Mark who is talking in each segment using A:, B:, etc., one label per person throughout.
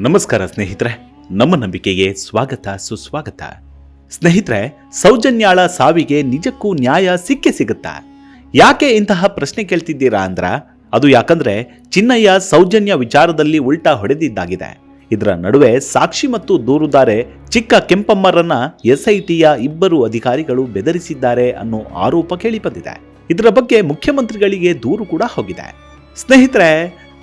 A: ನಮಸ್ಕಾರ ಸ್ನೇಹಿತರೆ, ನಮ್ಮ ನಂಬಿಕೆಗೆ ಸ್ವಾಗತ, ಸುಸ್ವಾಗತ. ಸ್ನೇಹಿತರೆ, ಸೌಜನ್ಯಾಳ ಸಾವಿಗೆ ನಿಜಕ್ಕೂ ನ್ಯಾಯ ಸಿಕ್ಕೇ ಸಿಗುತ್ತಾ? ಯಾಕೆ ಇಂತಹ ಪ್ರಶ್ನೆ ಕೇಳ್ತಿದ್ದೀರಾ ಅಂದ್ರ, ಅದು ಯಾಕಂದ್ರೆ ಚಿನ್ನಯ್ಯ ಸೌಜನ್ಯ ವಿಚಾರದಲ್ಲಿ ಉಲ್ಟಾ ಹೊಡೆದಿದ್ದಾಗಿದೆ. ಇದರ ನಡುವೆ ಸಾಕ್ಷಿ ಮತ್ತು ದೂರುದಾರೆ ಚಿಕ್ಕ ಕೆಂಪಮ್ಮರನ್ನ ಎಸ್ಐಟಿಯ ಇಬ್ಬರು ಅಧಿಕಾರಿಗಳು ಬೆದರಿಸಿದ್ದಾರೆ ಅನ್ನೋ ಆರೋಪ ಕೇಳಿಬಂದಿದೆ. ಇದರ ಬಗ್ಗೆ ಮುಖ್ಯಮಂತ್ರಿಗಳಿಗೆ ದೂರು ಕೂಡ ಹೋಗಿದೆ. ಸ್ನೇಹಿತರೆ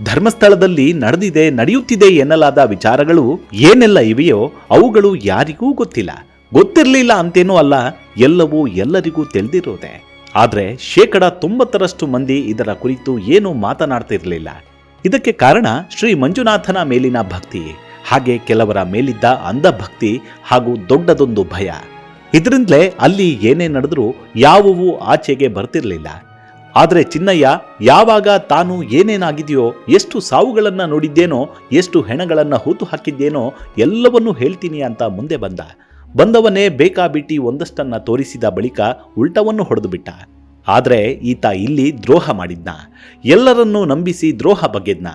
A: ಧರ್ಮಸ್ಥಳದಲ್ಲಿ ನಡೆದಿದೆ, ನಡೆಯುತ್ತಿದೆ ಎನ್ನಲಾದ ವಿಚಾರಗಳು ಏನೆಲ್ಲ ಇವೆಯೋ ಅವುಗಳು ಯಾರಿಗೂ ಗೊತ್ತಿಲ್ಲ. ಗೊತ್ತಿರಲಿಲ್ಲ ಅಂತೇನೂ ಅಲ್ಲ, ಎಲ್ಲವೂ ಎಲ್ಲರಿಗೂ ತಿಳಿದಿರೋದೆ. ಆದರೆ ಶೇಕಡ ತೊಂಬತ್ತರಷ್ಟು ಮಂದಿ ಇದರ ಕುರಿತು ಏನು ಮಾತನಾಡ್ತಿರಲಿಲ್ಲ. ಇದಕ್ಕೆ ಕಾರಣ ಶ್ರೀ ಮಂಜುನಾಥನ ಮೇಲಿನ ಭಕ್ತಿ, ಹಾಗೆ ಕೆಲವರ ಮೇಲಿದ್ದ ಅಂಧಭಕ್ತಿ ಹಾಗೂ ದೊಡ್ಡದೊಂದು ಭಯ. ಇದರಿಂದಲೇ ಅಲ್ಲಿ ಏನೇ ನಡೆದರೂ ಯಾವುವೂ ಆಚೆಗೆ ಬರ್ತಿರ್ಲಿಲ್ಲ. ಆದರೆ ಚಿನ್ನಯ್ಯ, ಯಾವಾಗ ತಾನು ಏನೇನಾಗಿದೆಯೋ, ಎಷ್ಟು ಸಾವುಗಳನ್ನು ನೋಡಿದ್ದೇನೋ, ಎಷ್ಟು ಹೆಣಗಳನ್ನು ಹೂತು ಹಾಕಿದ್ದೇನೋ ಎಲ್ಲವನ್ನೂ ಹೇಳ್ತೀನಿ ಅಂತ ಮುಂದೆ ಬಂದ. ಬಂದವನೇ ಬೇಕಾಬಿಟ್ಟಿ ಒಂದಷ್ಟನ್ನ ತೋರಿಸಿದ ಬಳಿಕ ಉಲ್ಟವನ್ನು ಹೊಡೆದು ಬಿಟ್ಟ. ಆದರೆ ಈತ ಇಲ್ಲಿ ದ್ರೋಹ ಮಾಡಿದ್ನ. ಎಲ್ಲರನ್ನೂ ನಂಬಿಸಿ ದ್ರೋಹ ಬಗೆದ್ನ.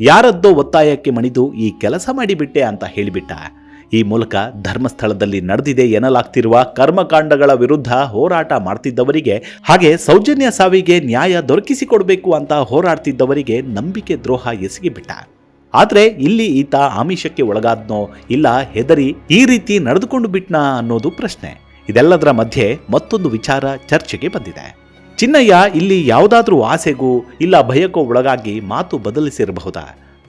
A: ಯಾರದ್ದೋ ಒತ್ತಾಯಕ್ಕೆ ಮಣಿದು ಈ ಕೆಲಸ ಮಾಡಿಬಿಟ್ಟೆ ಅಂತ ಹೇಳಿಬಿಟ್ಟ. ಈ ಮೂಲಕ ಧರ್ಮಸ್ಥಳದಲ್ಲಿ ನಡೆದಿದೆ ಎನ್ನಲಾಗ್ತಿರುವ ಕರ್ಮಕಾಂಡಗಳ ವಿರುದ್ಧ ಹೋರಾಟ ಮಾಡ್ತಿದ್ದವರಿಗೆ ಹಾಗೆ ಸೌಜನ್ಯ ಸಾವಿಗೆ ನ್ಯಾಯ ದೊರಕಿಸಿಕೊಡಬೇಕು ಅಂತ ಹೋರಾಡ್ತಿದ್ದವರಿಗೆ ನಂಬಿಕೆ ದ್ರೋಹ ಎಸಗಿಬಿಟ್ಟ. ಆದರೆ ಇಲ್ಲಿ ಈತ ಆಮಿಷಕ್ಕೆ ಒಳಗಾದ್ನೋ ಇಲ್ಲ ಹೆದರಿ ಈ ರೀತಿ ನಡೆದುಕೊಂಡು ಬಿಟ್ನಾ ಅನ್ನೋದು ಪ್ರಶ್ನೆ. ಇದೆಲ್ಲದರ ಮಧ್ಯೆ ಮತ್ತೊಂದು ವಿಚಾರ ಚರ್ಚೆಗೆ ಬಂದಿದೆ. ಚಿನ್ನಯ್ಯ ಇಲ್ಲಿ ಯಾವುದಾದ್ರೂ ಆಸೆಗೂ ಇಲ್ಲ ಭಯಕ್ಕೂ ಒಳಗಾಗಿ ಮಾತು ಬದಲಿಸಿರಬಹುದಾ?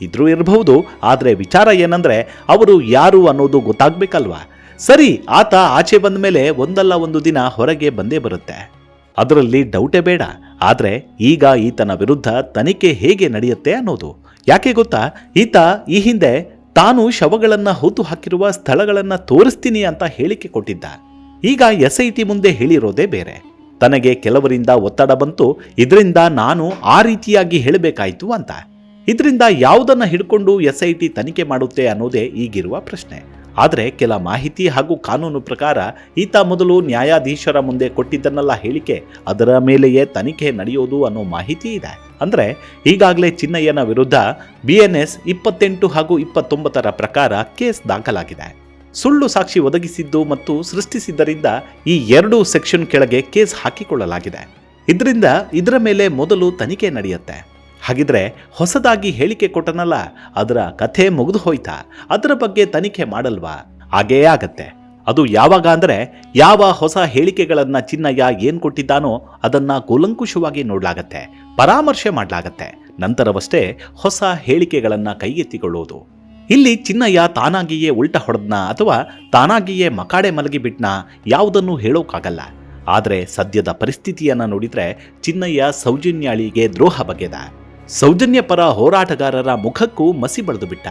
A: ಇದ್ರೂ ಇರಬಹುದು, ಆದರೆ ವಿಚಾರ ಏನಂದರೆ ಅವರು ಯಾರು ಅನ್ನೋದು ಗೊತ್ತಾಗಬೇಕಲ್ವಾ? ಸರಿ, ಆತ ಆಚೆ ಬಂದ ಮೇಲೆ ಒಂದಲ್ಲ ಒಂದು ದಿನ ಹೊರಗೆ ಬಂದೇ ಬರುತ್ತೆ. ಅದರಲ್ಲಿ ಡೌಟೇ ಬೇಡ. ಆದರೆ ಈಗ ಈತನ ವಿರುದ್ಧ ತನಿಖೆ ಹೇಗೆ ನಡೆಯುತ್ತೆ ಅನ್ನೋದು. ಯಾಕೆ ಗೊತ್ತಾ? ಈತ ಈ ಹಿಂದೆ ತಾನು ಶವಗಳನ್ನು ಹೊತ್ತು ಹಾಕಿರುವ ಸ್ಥಳಗಳನ್ನ ತೋರಿಸ್ತೀನಿ ಅಂತ ಹೇಳಿಕೆ ಕೊಟ್ಟಿದ್ದ. ಈಗ ಎಸ್ ಐ ಟಿ ಮುಂದೆ ಹೇಳಿರೋದೇ ಬೇರೆ. ತನಗೆ ಕೆಲವರಿಂದ ಒತ್ತಡ ಬಂತು, ಇದರಿಂದ ನಾನು ಆ ರೀತಿಯಾಗಿ ಹೇಳಬೇಕಾಯಿತು ಅಂತ. ಇದರಿಂದ ಯಾವುದನ್ನು ಹಿಡ್ಕೊಂಡು ಎಸ್ ಐ ಟಿ ತನಿಖೆ ಮಾಡುತ್ತೆ ಅನ್ನೋದೇ ಈಗಿರುವ ಪ್ರಶ್ನೆ. ಆದರೆ ಕೆಲ ಮಾಹಿತಿ ಹಾಗೂ ಕಾನೂನು ಪ್ರಕಾರ ಈತ ಮೊದಲು ನ್ಯಾಯಾಧೀಶರ ಮುಂದೆ ಕೊಟ್ಟಿದ್ದನ್ನೆಲ್ಲ ಹೇಳಿಕೆ ಅದರ ಮೇಲೆಯೇ ತನಿಖೆ ನಡೆಯೋದು ಅನ್ನೋ ಮಾಹಿತಿ ಇದೆ. ಅಂದರೆ ಈಗಾಗಲೇ ಚಿನ್ನಯ್ಯನ ವಿರುದ್ಧ ಬಿ ಎನ್ ಎಸ್ ಇಪ್ಪತ್ತೆಂಟು ಹಾಗೂ ಇಪ್ಪತ್ತೊಂಬತ್ತರ ಪ್ರಕಾರ ಕೇಸ್ ದಾಖಲಾಗಿದೆ. ಸುಳ್ಳು ಸಾಕ್ಷಿ ಒದಗಿಸಿದ್ದು ಮತ್ತು ಸೃಷ್ಟಿಸಿದ್ದರಿಂದ ಈ ಎರಡು ಸೆಕ್ಷನ್ ಕೆಳಗೆ ಕೇಸ್ ಹಾಕಿಕೊಳ್ಳಲಾಗಿದೆ. ಇದರಿಂದ ಇದರ ಮೇಲೆ ಮೊದಲು ತನಿಖೆ ನಡೆಯುತ್ತೆ. ಹಾಗಿದ್ರೆ ಹೊಸದಾಗಿ ಹೇಳಿಕೆ ಕೊಟ್ಟನಲ್ಲ, ಅದರ ಕಥೆ ಮುಗಿದು ಹೋಯ್ತಾ, ಅದರ ಬಗ್ಗೆ ತನಿಖೆ ಮಾಡಲ್ವಾ? ಹಾಗೇ ಆಗತ್ತೆ. ಅದು ಯಾವಾಗ ಅಂದರೆ ಯಾವ ಹೊಸ ಹೇಳಿಕೆಗಳನ್ನು ಚಿನ್ನಯ್ಯ ಏನು ಕೊಟ್ಟಿದ್ದಾನೋ ಅದನ್ನು ಕೂಲಂಕುಷವಾಗಿ ನೋಡಲಾಗತ್ತೆ, ಪರಾಮರ್ಶೆ ಮಾಡಲಾಗತ್ತೆ. ನಂತರವಷ್ಟೇ ಹೊಸ ಹೇಳಿಕೆಗಳನ್ನು ಕೈಗೆತ್ತಿಕೊಳ್ಳೋದು. ಇಲ್ಲಿ ಚಿನ್ನಯ್ಯ ತಾನಾಗಿಯೇ ಉಲ್ಟ ಹೊಡೆದ್ನ ಅಥವಾ ತಾನಾಗಿಯೇ ಮಕಾಡೆ ಮಲಗಿಬಿಟ್ನ ಯಾವುದನ್ನು ಹೇಳೋಕ್ಕಾಗಲ್ಲ ಆದರೆ ಸದ್ಯದ ಪರಿಸ್ಥಿತಿಯನ್ನು ನೋಡಿದರೆ ಚಿನ್ನಯ್ಯ ಸೌಜನ್ಯಾಳಿಗೆ ದ್ರೋಹ ಬಗೆದ. ಸೌಜನ್ಯ ಪರ ಹೋರಾಟಗಾರರ ಮುಖಕ್ಕೂ ಮಸಿ ಬಳಿದು ಬಿಟ್ಟ.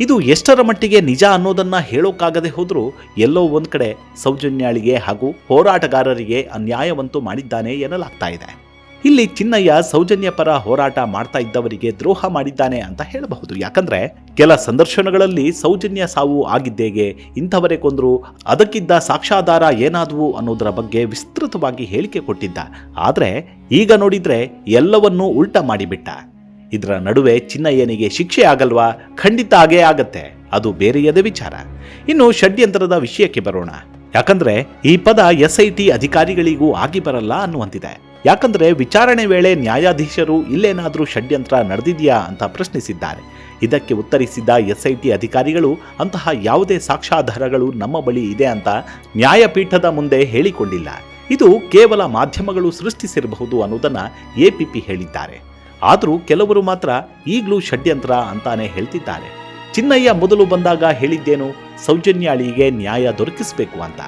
A: ಇದು ಎಷ್ಟರ ಮಟ್ಟಿಗೆ ನಿಜ ಅನ್ನೋದನ್ನ ಹೇಳೋಕ್ಕಾಗದೆ ಹೋದರೂ ಎಲ್ಲೋ ಒಂದು ಕಡೆ ಸೌಜನ್ಯಾಳಿಗೆ ಹಾಗೂ ಹೋರಾಟಗಾರರಿಗೆ ಅನ್ಯಾಯವಂತೂ ಮಾಡಿದ್ದಾನೆ ಎನ್ನಲಾಗ್ತಾ ಇದೆ. ಇಲ್ಲಿ ಚಿನ್ನಯ್ಯ ಸೌಜನ್ಯ ಪರ ಹೋರಾಟ ಮಾಡ್ತಾ ಇದ್ದವರಿಗೆ ದ್ರೋಹ ಮಾಡಿದ್ದಾನೆ ಅಂತ ಹೇಳಬಹುದು. ಯಾಕಂದ್ರೆ ಕೆಲ ಸಂದರ್ಶನಗಳಲ್ಲಿ ಸೌಜನ್ಯ ಸಾವು ಆಗಿದ್ದೇಗೆ, ಇಂಥವರೇ ಕೊಂದರು ಅದಕ್ಕಿದ್ದ ಸಾಕ್ಷಾಧಾರ ಏನಾದವು ಅನ್ನೋದರ ಬಗ್ಗೆ ವಿಸ್ತೃತವಾಗಿ ಹೇಳಿಕೆ ಕೊಟ್ಟಿದ್ದ. ಆದ್ರೆ ಈಗ ನೋಡಿದ್ರೆ ಎಲ್ಲವನ್ನೂ ಉಲ್ಟ ಮಾಡಿಬಿಟ್ಟ. ಇದರ ನಡುವೆ ಚಿನ್ನಯ್ಯನಿಗೆ ಶಿಕ್ಷೆ ಆಗಲ್ವಾ? ಖಂಡಿತ ಆಗೇ ಆಗತ್ತೆ. ಅದು ಬೇರೆಯದ ವಿಚಾರ. ಇನ್ನು ಷಡ್ಯಂತ್ರದ ವಿಷಯಕ್ಕೆ ಬರೋಣ. ಯಾಕಂದ್ರೆ ಈ ಪದ ಎಸ್ ಐ ಟಿ ಅಧಿಕಾರಿಗಳಿಗೂ ಆಗಿ ಬರಲ್ಲ ಅನ್ನುವಂತಿದೆ. ಯಾಕಂದ್ರೆ ವಿಚಾರಣೆ ವೇಳೆ ನ್ಯಾಯಾಧೀಶರು ಇಲ್ಲೇನಾದರೂ ಷಡ್ಯಂತ್ರ ನಡೆದಿದೆಯಾ ಅಂತ ಪ್ರಶ್ನಿಸಿದ್ದಾರೆ. ಇದಕ್ಕೆ ಉತ್ತರಿಸಿದ ಎಸ್ ಐ ಟಿ ಅಧಿಕಾರಿಗಳು, ಅಂತಹ ಯಾವುದೇ ಸಾಕ್ಷ್ಯಾಧಾರಗಳು ನಮ್ಮ ಬಳಿ ಇದೆ ಅಂತ ನ್ಯಾಯಪೀಠದ ಮುಂದೆ ಹೇಳಿಕೊಂಡಿಲ್ಲ. ಇದು ಕೇವಲ ಮಾಧ್ಯಮಗಳು ಸೃಷ್ಟಿಸಿರಬಹುದು ಅನ್ನೋದನ್ನ ಎಪಿಪಿ ಹೇಳಿದ್ದಾರೆ. ಆದರೂ ಕೆಲವರು ಮಾತ್ರ ಈಗಲೂ ಷಡ್ಯಂತ್ರ ಅಂತಾನೆ ಹೇಳ್ತಿದ್ದಾರೆ. ಚಿನ್ನಯ್ಯ ಮೊದಲು ಬಂದಾಗ ಹೇಳಿದ್ದೇನು, ಸೌಜನ್ಯಾಳಿಗೆ ನ್ಯಾಯ ದೊರಕಿಸಬೇಕು ಅಂತ.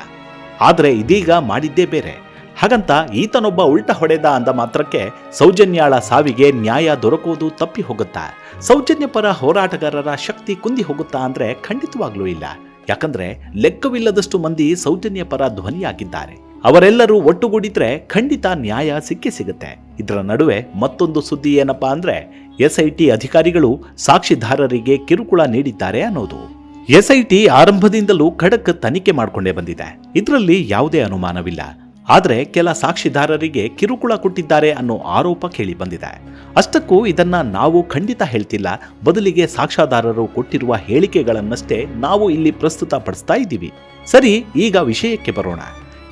A: ಆದರೆ ಇದೀಗ ಮಾಡಿದ್ದೇ ಬೇರೆ. ಹಾಗಂತ ಈತನೊಬ್ಬ ಉಲ್ಟ ಹೊಡೆದ ಅಂದ ಮಾತ್ರಕ್ಕೆ ಸೌಜನ್ಯಾಳ ಸಾವಿಗೆ ನ್ಯಾಯ ದೊರಕುವುದು ತಪ್ಪಿ ಹೋಗುತ್ತಾ. ಸೌಜನ್ಯ ಪರ ಹೋರಾಟಗಾರರ ಶಕ್ತಿ ಕುಂದಿ ಹೋಗುತ್ತಾ ಅಂದ್ರೆ ಖಂಡಿತವಾಗ್ಲೂ ಇಲ್ಲ. ಯಾಕಂದ್ರೆ ಲೆಕ್ಕವಿಲ್ಲದಷ್ಟು ಮಂದಿ ಸೌಜನ್ಯ ಪರ ಧ್ವನಿಯಾಗಿದ್ದಾರೆ. ಅವರೆಲ್ಲರೂ ಒಟ್ಟುಗೂಡಿದ್ರೆ ಖಂಡಿತ ನ್ಯಾಯ ಸಿಕ್ಕೇ ಸಿಗುತ್ತೆ. ಇದರ ನಡುವೆ ಮತ್ತೊಂದು ಸುದ್ದಿ ಏನಪ್ಪಾ ಅಂದ್ರೆ, ಎಸ್ಐಟಿ ಅಧಿಕಾರಿಗಳು ಸಾಕ್ಷಿದಾರರಿಗೆ ಕಿರುಕುಳ ನೀಡಿದ್ದಾರೆ ಅನ್ನೋದು. ಎಸ್ಐಟಿ ಆರಂಭದಿಂದಲೂ ಖಡಕ್ ತನಿಖೆ ಮಾಡಿಕೊಂಡೇ ಬಂದಿದೆ. ಇದರಲ್ಲಿ ಯಾವುದೇ ಅನುಮಾನವಿಲ್ಲ. ಆದರೆ ಕೆಲ ಸಾಕ್ಷಿದಾರರಿಗೆ ಕಿರುಕುಳ ಕೊಟ್ಟಿದ್ದಾರೆ ಅನ್ನೋ ಆರೋಪ ಕೇಳಿ ಬಂದಿದೆ. ಅಷ್ಟಕ್ಕೂ ಇದನ್ನ ನಾವು ಖಂಡಿತ ಹೇಳ್ತಿಲ್ಲ. ಬದಲಿಗೆ ಸಾಕ್ಷಾಧಾರರು ಕೊಟ್ಟಿರುವ ಹೇಳಿಕೆಗಳನ್ನಷ್ಟೇ ನಾವು ಇಲ್ಲಿ ಪ್ರಸ್ತುತ ಪಡಿಸ್ತಾ ಇದ್ದೀವಿ. ಸರಿ, ಈಗ ವಿಷಯಕ್ಕೆ ಬರೋಣ.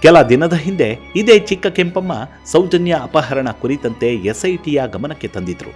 A: ಕೆಲ ದಿನದ ಹಿಂದೆ ಇದೇ ಚಿಕ್ಕ ಕೆಂಪಮ್ಮ ಸೌಜನ್ಯ ಅಪಹರಣ ಕುರಿತಂತೆ ಎಸ್ಐಟಿಯ ಗಮನಕ್ಕೆ ತಂದಿದ್ರು.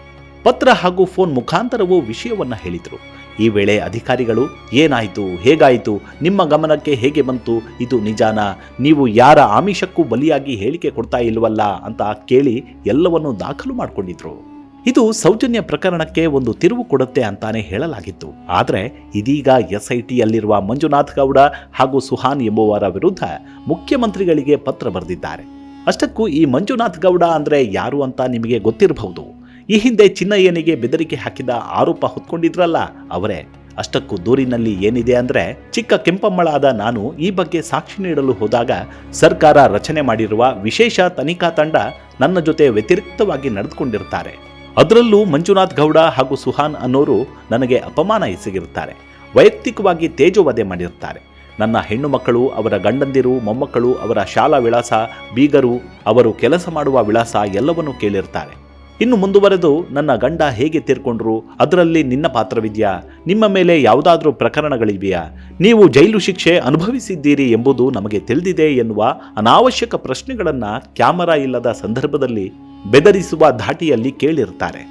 A: ಪತ್ರ ಹಾಗೂ ಫೋನ್ ಮುಖಾಂತರವೂ ವಿಷಯವನ್ನ ಹೇಳಿದ್ರು. ಈ ವೇಳೆ ಅಧಿಕಾರಿಗಳು, ಏನಾಯಿತು, ಹೇಗಾಯಿತು, ನಿಮ್ಮ ಗಮನಕ್ಕೆ ಹೇಗೆ ಬಂತು, ಇದು ನಿಜಾನ, ನೀವು ಯಾರ ಆಮಿಷಕ್ಕೂ ಬಲಿಯಾಗಿ ಹೇಳಿಕೆ ಕೊಡ್ತಾ ಇಲ್ವಲ್ಲ ಅಂತ ಕೇಳಿ ಎಲ್ಲವನ್ನೂ ದಾಖಲು ಮಾಡಿಕೊಂಡಿದ್ರು. ಇದು ಸೌಜನ್ಯ ಪ್ರಕರಣಕ್ಕೆ ಒಂದು ತಿರುವು ಕೊಡುತ್ತೆ ಅಂತಾನೆ ಹೇಳಲಾಗಿತ್ತು. ಆದರೆ ಇದೀಗ ಎಸ್ಐಟಿಯಲ್ಲಿರುವ ಮಂಜುನಾಥ್ ಗೌಡ ಹಾಗೂ ಸುಹಾನ್ ಎಂಬುವರ ವಿರುದ್ಧ ಮುಖ್ಯಮಂತ್ರಿಗಳಿಗೆ ಪತ್ರ ಬರೆದಿದ್ದಾರೆ. ಅಷ್ಟಕ್ಕೂ ಈ ಮಂಜುನಾಥ್ ಗೌಡ ಅಂದ್ರೆ ಯಾರು ಅಂತ ನಿಮಗೆ ಗೊತ್ತಿರಬಹುದು. ಈ ಹಿಂದೆ ಚಿನ್ನಯ್ಯನಿಗೆ ಬೆದರಿಕೆ ಹಾಕಿದ ಆರೋಪ ಹೊತ್ಕೊಂಡಿದ್ರಲ್ಲ, ಅವರೇ. ಅಷ್ಟಕ್ಕೂ ದೂರಿನಲ್ಲಿ ಏನಿದೆ ಅಂದ್ರೆ ಚಿಕ್ಕ ಕೆಂಪಮ್ಮಳಾದ ನಾನು ಈ ಬಗ್ಗೆ ಸಾಕ್ಷಿ ನೀಡಲು ಹೋದಾಗ ಸರ್ಕಾರ ರಚನೆ ಮಾಡಿರುವ ವಿಶೇಷ ತನಿಖಾ ತಂಡ ನನ್ನ ಜೊತೆ ವ್ಯತಿರಿಕ್ತವಾಗಿ ನಡೆದುಕೊಂಡಿರ್ತಾರೆ. ಅದರಲ್ಲೂ ಮಂಜುನಾಥ್ ಗೌಡ ಹಾಗೂ ಸುಹಾನ್ ಅನ್ನೋರು ನನಗೆ ಅಪಮಾನ ಎಸಗಿರುತ್ತಾರೆ. ವೈಯಕ್ತಿಕವಾಗಿ ತೇಜೋವಧೆ ಮಾಡಿರುತ್ತಾರೆ. ನನ್ನ ಹೆಣ್ಣು ಮಕ್ಕಳು, ಅವರ ಗಂಡಂದಿರು, ಮೊಮ್ಮಕ್ಕಳು, ಅವರ ಶಾಲಾ ವಿಳಾಸ, ಬೀಗರು, ಅವರು ಕೆಲಸ ಮಾಡುವ ವಿಳಾಸ ಎಲ್ಲವನ್ನೂ ಕೇಳಿರ್ತಾರೆ ಇನ್ನು ಮುಂದುವರೆದು ನನ್ನ ಗಂಡ ಹೇಗೆ ತೀರ್ಕೊಂಡ್ರು? ಅದರಲ್ಲಿ ನಿನ್ನ ಪಾತ್ರವಿದೆಯಾ? ನಿಮ್ಮ ಮೇಲೆ ಯಾವುದಾದ್ರೂ ಪ್ರಕರಣಗಳಿವೆಯಾ? ನೀವು ಜೈಲು ಶಿಕ್ಷೆ ಅನುಭವಿಸಿದ್ದೀರಿ ಎಂಬುದು ನಮಗೆ ತಿಳಿದಿದೆ ಎನ್ನುವ ಅನಾವಶ್ಯಕ ಪ್ರಶ್ನೆಗಳನ್ನು ಕ್ಯಾಮರಾ ಇಲ್ಲದ ಸಂದರ್ಭದಲ್ಲಿ ಬೆದರಿಸುವ ಧಾಟಿಯಲ್ಲಿ ಕೇಳಿರ್ತಾರೆ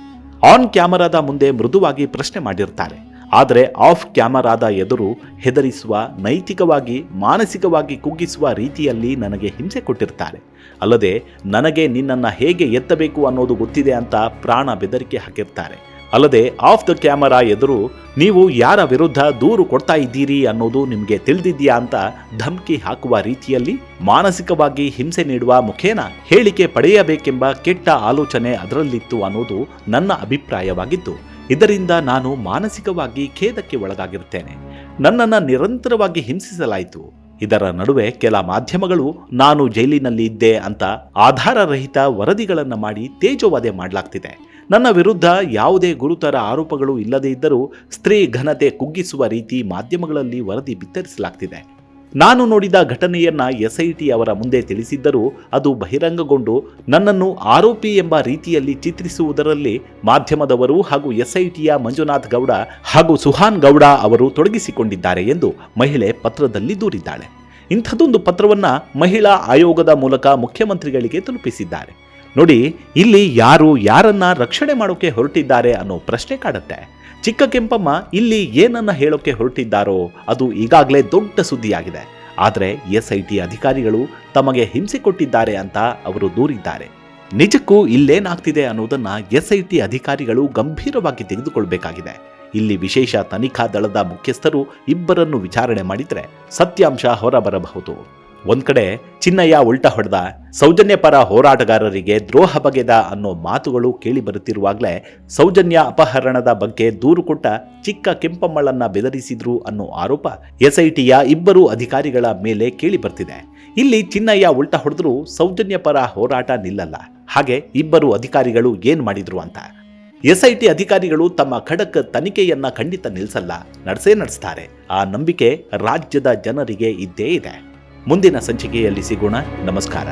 A: ಆನ್ ಕ್ಯಾಮರಾದ ಮುಂದೆ ಮೃದುವಾಗಿ ಪ್ರಶ್ನೆ ಮಾಡಿರ್ತಾರೆ ಆದರೆ ಆಫ್ ಕ್ಯಾಮರಾದ ಎದುರು ಹೆದರಿಸುವ, ನೈತಿಕವಾಗಿ, ಮಾನಸಿಕವಾಗಿ ಕುಗ್ಗಿಸುವ ರೀತಿಯಲ್ಲಿ ನನಗೆ ಹಿಂಸೆ ಕೊಟ್ಟಿರ್ತಾರೆ ಅಲ್ಲದೆ ನನಗೆ ನಿನ್ನನ್ನು ಹೇಗೆ ಎತ್ತಬೇಕು ಅನ್ನೋದು ಗೊತ್ತಿದೆ ಅಂತ ಪ್ರಾಣ ಬೆದರಿಕೆ ಹಾಕಿರ್ತಾರೆ ಅಲ್ಲದೆ ಆಫ್ ದ ಕ್ಯಾಮರಾ ಎದುರು ನೀವು ಯಾರ ವಿರುದ್ಧ ದೂರು ಕೊಡ್ತಾ ಇದ್ದೀರಿ ಅನ್ನೋದು ನಿಮಗೆ ತಿಳಿದಿದೆಯಾ ಅಂತ ಧಮಕಿ ಹಾಕುವ ರೀತಿಯಲ್ಲಿ ಮಾನಸಿಕವಾಗಿ ಹಿಂಸೆ ನೀಡುವ ಮುಖೇನ ಹೇಳಿಕೆ ಪಡೆಯಬೇಕೆಂಬ ಕೆಟ್ಟ ಆಲೋಚನೆ ಅದರಲ್ಲಿತ್ತು ಅನ್ನೋದು ನನ್ನ ಅಭಿಪ್ರಾಯವಾಗಿತ್ತು ಇದರಿಂದ ನಾನು ಮಾನಸಿಕವಾಗಿ ಖೇದಕ್ಕೆ ಒಳಗಾಗಿರುತ್ತೇನೆ. ನನ್ನನ್ನು ನಿರಂತರವಾಗಿ ಹಿಂಸಿಸಲಾಯಿತು. ಇದರ ನಡುವೆ ಕೆಲ ಮಾಧ್ಯಮಗಳು, ನಾನು ಜೈಲಿನಲ್ಲಿ ಇದ್ದೆ ಅಂತ ಆಧಾರರಹಿತ ವರದಿಗಳನ್ನು ಮಾಡಿ ತೇಜೋವಧೆ ಮಾಡಲಾಗ್ತಿದೆ. ನನ್ನ ವಿರುದ್ಧ ಯಾವುದೇ ಗುರುತರ ಆರೋಪಗಳು ಇಲ್ಲದೇ ಇದ್ದರೂ ಸ್ತ್ರೀ ಘನತೆ ಕುಗ್ಗಿಸುವ ರೀತಿ ಮಾಧ್ಯಮಗಳಲ್ಲಿ ವರದಿ ಬಿತ್ತರಿಸಲಾಗ್ತಿದೆ. ನಾನು ನೋಡಿದ ಘಟನೆಯನ್ನ ಎಸ್ಐಟಿ ಅವರ ಮುಂದೆ ತಿಳಿಸಿದ್ದರೂ ಅದು ಬಹಿರಂಗಗೊಂಡು ನನ್ನನ್ನು ಆರೋಪಿ ಎಂಬ ರೀತಿಯಲ್ಲಿ ಚಿತ್ರಿಸುವುದರಲ್ಲಿ ಮಾಧ್ಯಮದವರು ಹಾಗೂ ಎಸ್ಐಟಿಯ ಮಂಜುನಾಥ್ ಗೌಡ ಹಾಗೂ ಸುಹಾನ್ ಗೌಡ ಅವರು ತೊಡಗಿಸಿಕೊಂಡಿದ್ದಾರೆ ಎಂದು ಮಹಿಳೆ ಪತ್ರದಲ್ಲಿ ದೂರಿದ್ದಾಳೆ. ಇಂಥದೊಂದು ಪತ್ರವನ್ನು ಮಹಿಳಾ ಆಯೋಗದ ಮೂಲಕ ಮುಖ್ಯಮಂತ್ರಿಗಳಿಗೆ ತಲುಪಿಸಿದ್ದಾರೆ. ನೋಡಿ, ಇಲ್ಲಿ ಯಾರು ಯಾರನ್ನ ರಕ್ಷಣೆ ಮಾಡೋಕೆ ಹೊರಟಿದ್ದಾರೆ ಅನ್ನೋ ಪ್ರಶ್ನೆ ಕಾಡುತ್ತೆ ಚಿಕ್ಕ ಕೆಂಪಮ್ಮ ಇಲ್ಲಿ ಏನನ್ನ ಹೇಳೋಕೆ ಹೊರಟಿದ್ದಾರೋ ಅದು ಈಗಾಗಲೇ ದೊಡ್ಡ ಸುದ್ದಿಯಾಗಿದೆ. ಆದರೆ ಎಸ್ ಐ ಟಿ ಅಧಿಕಾರಿಗಳು ತಮಗೆ ಹಿಂಸೆ ಕೊಟ್ಟಿದ್ದಾರೆ ಅಂತ ಅವರು ದೂರಿದ್ದಾರೆ. ನಿಜಕ್ಕೂ ಇಲ್ಲೇನಾಗ್ತಿದೆ ಅನ್ನೋದನ್ನ ಎಸ್ ಐ ಟಿ ಅಧಿಕಾರಿಗಳು ಗಂಭೀರವಾಗಿ ತೆಗೆದುಕೊಳ್ಬೇಕಾಗಿದೆ. ಇಲ್ಲಿ ವಿಶೇಷ ತನಿಖಾ ದಳದ ಮುಖ್ಯಸ್ಥರು ಇಬ್ಬರನ್ನು ವಿಚಾರಣೆ ಮಾಡಿದ್ರೆ ಸತ್ಯಾಂಶ ಹೊರಬರಬಹುದು. ಒಂದ್ ಕಡೆ ಚಿನ್ನಯ್ಯ ಉಲ್ಟ ಹೊಡೆದ ಸೌಜನ್ಯ ಪರ ಹೋರಾಟಗಾರರಿಗೆ ದ್ರೋಹ ಬಗೆದ ಅನ್ನೋ ಮಾತುಗಳು ಕೇಳಿ ಬರುತ್ತಿರುವಾಗಲೇ ಸೌಜನ್ಯ ಅಪಹರಣದ ಬಗ್ಗೆ ದೂರು ಕೊಟ್ಟ ಚಿಕ್ಕ ಕೆಂಪಮ್ಮಳನ್ನ ಬೆದರಿಸಿದ್ರು ಅನ್ನೋ ಆರೋಪ ಎಸ್ಐಟಿಯ ಇಬ್ಬರು ಅಧಿಕಾರಿಗಳ ಮೇಲೆ ಕೇಳಿ ಬರ್ತಿದೆ. ಇಲ್ಲಿ ಚಿನ್ನಯ್ಯ ಉಲ್ಟ ಹೊಡೆದ್ರೂ ಸೌಜನ್ಯ ಪರ ಹೋರಾಟ ನಿಲ್ಲಲ್ಲ. ಹಾಗೆ ಇಬ್ಬರು ಅಧಿಕಾರಿಗಳು ಏನ್ ಮಾಡಿದ್ರು ಅಂತ? ಎಸ್ಐಟಿ ಅಧಿಕಾರಿಗಳು ತಮ್ಮ ಖಡಕ್ ತನಿಖೆಯನ್ನ ಖಂಡಿತ ನಿಲ್ಲಿಸಲ್ಲ ನಡೆಸೇ ನಡೆಸ್ತಾರೆ. ಆ ನಂಬಿಕೆ ರಾಜ್ಯದ ಜನರಿಗೆ ಇದ್ದೇ ಇದೆ. ಮುಂದಿನ ಸಂಚಿಕೆಯಲ್ಲಿ ಸಿಗೋಣ. ನಮಸ್ಕಾರ.